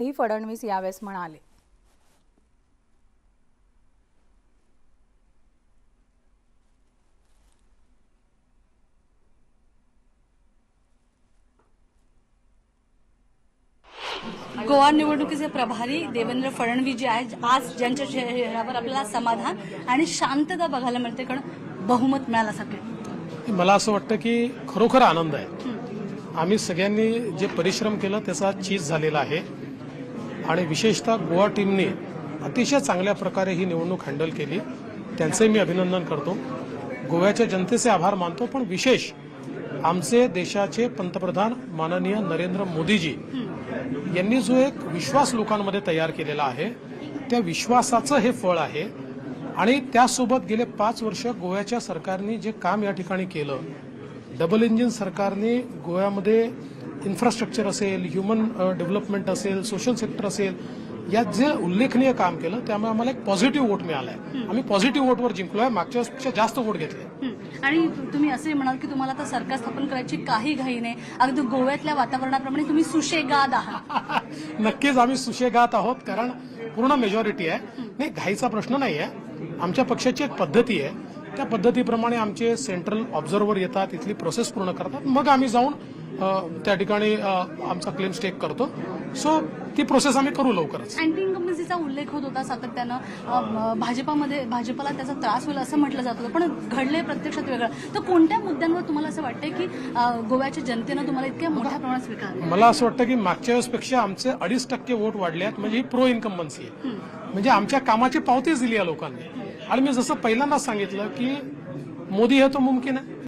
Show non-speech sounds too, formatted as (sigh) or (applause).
ही फडणवीस यावेळेस म्हणाले. गोवा निवडणुकीचे प्रभारी देवेंद्र फडणवीस जे आहेत आज ज्यांच्या चेहऱ्यावर आपल्याला समाधान आणि शांतता बघायला मिळते कारण बहुमत मिळालं सगळे मला असं वाटतं की खरोखर आनंद आहे. आम्ही सगळ्यांनी जे परिश्रम केलं त्याचा चीज झालेला आहे. आणि विशेषतः गोवा टीमने अतिशय चांगल्या प्रकारे ही निवडणूक हँडल केली. त्यांचे मी अभिनंदन करतो. गोव्याच्या जनतेचे आभार मानतो पण विशेष आमचे देशाचे पंतप्रधान माननीय नरेंद्र मोदीजी यांनी जो एक विश्वास लोकांमध्ये तयार केलेला आहे त्या विश्वासाचं हे फळ आहे. आणि त्यासोबत गेले पाच वर्ष गोव्याच्या सरकारने जे काम या ठिकाणी केलं डबल इंजिन सरकारने गोव्यामध्ये इन्फ्रास्ट्रक्चर असेल ह्युमन डेव्हलपमेंट असेल सोशल सेक्टर असेल यात जे उल्लेखनीय काम केलं त्यामुळे आम्हाला एक पॉझिटिव्ह वोट मिळाला आहे आम्ही पॉझिटिव्ह वोटवर जिंकलोय मागच्या वेळेसपेक्षा जास्त वोट घेतले. आणि तुम्ही असे म्हणाल की तुम्हाला आता सरकार स्थापन करायची काही घाई नाही. अगदी गोव्यातल्या वातावरणाप्रमाणे तुम्ही सुशेगाद आहात. (laughs) नक्कीच आम्ही सुशेगात आहोत कारण पूर्ण मेजॉरिटी आहे. नाही घाईचा प्रश्न नाही आहे आमच्या पक्षाची एक पद्धती आहे. त्या पद्धतीप्रमाणे आमचे सेंट्रल ऑब्झर्व्हर येतात इथली प्रोसेस पूर्ण करतात. मग आम्ही जाऊन त्या ठिकाणी आमचा क्लेम स्टेक करतो. सो ती प्रोसेस आम्ही करू लवकरच. अँटी इन्कम्बन्सीचा उल्लेख होत होता सातत्यानं. भाजपामध्ये भाजपाला त्याचा त्रास होईल असं म्हटलं जात होतं. पण घडले प्रत्यक्षात वेगळं. तर कोणत्या मुद्द्यांवर तुम्हाला असं वाटतंय की गोव्याच्या जनतेनं तुम्हाला इतक्या मोठ्या प्रमाणात स्वीकारलं मला असं वाटतं की मागच्या वेळेसपेक्षा आमचे अडीच टक्के वोट वाढले आहेत म्हणजे ही प्रो इन्कम्बन्सी आहे म्हणजे आमच्या कामाची पावतीच दिली या लोकांनी. आणि मी जसं पहिल्यांदा सांगितलं की मोदी हे तो मुमकिन आहे.